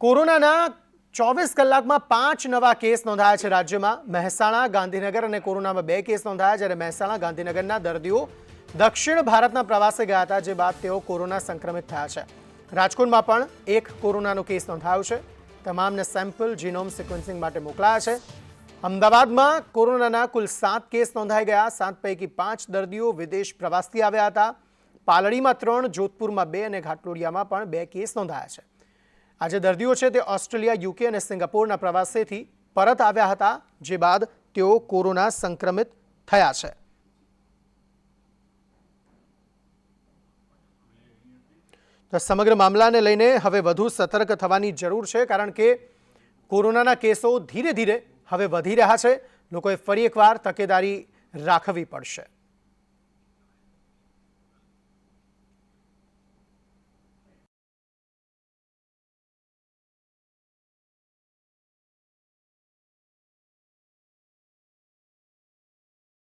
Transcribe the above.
કોરોનાના ચોવીસ કલાકમાં પાંચ નવા કેસ નોંધાયા છે રાજ્યમાં. મહેસાણા, ગાંધીનગર અને કોરોનામાં બે કેસ નોંધાયા જ્યારે મહેસાણા, ગાંધીનગરના દર્દીઓ દક્ષિણ ભારતના પ્રવાસે ગયા હતા, જે બાદ તેઓ કોરોના સંક્રમિત થયા છે. રાજકોટમાં પણ એક કોરોનાનો કેસ નોંધાયો છે. તમામને સેમ્પલ જીનોમ સિક્વન્સિંગ માટે મોકલાયા છે. અમદાવાદમાં કોરોનાના કુલ સાત કેસ નોંધાઈ ગયા. સાત પૈકી પાંચ દર્દીઓ વિદેશ પ્રવાસથી આવ્યા હતા. પાલડીમાં ત્રણ, જોધપુરમાં બે અને ઘાટલોડિયામાં પણ બે કેસ નોંધાયા છે. આ જે દર્દીઓ છે તે ઓસ્ટ્રેલિયા, યુકે અને સિંગાપોરના પ્રવાસેથી પરત આવ્યા હતા, જે બાદ તેઓ કોરોના સંક્રમિત થયા છે. તો સમગ્ર મામલાને લઈને હવે વધુ સતર્ક થવાની જરૂર છે, કારણ કે કોરોનાના કેસો ધીરે ધીરે હવે વધી રહ્યા છે. લોકોએ ફરી એકવાર તકેદારી રાખવી પડશે.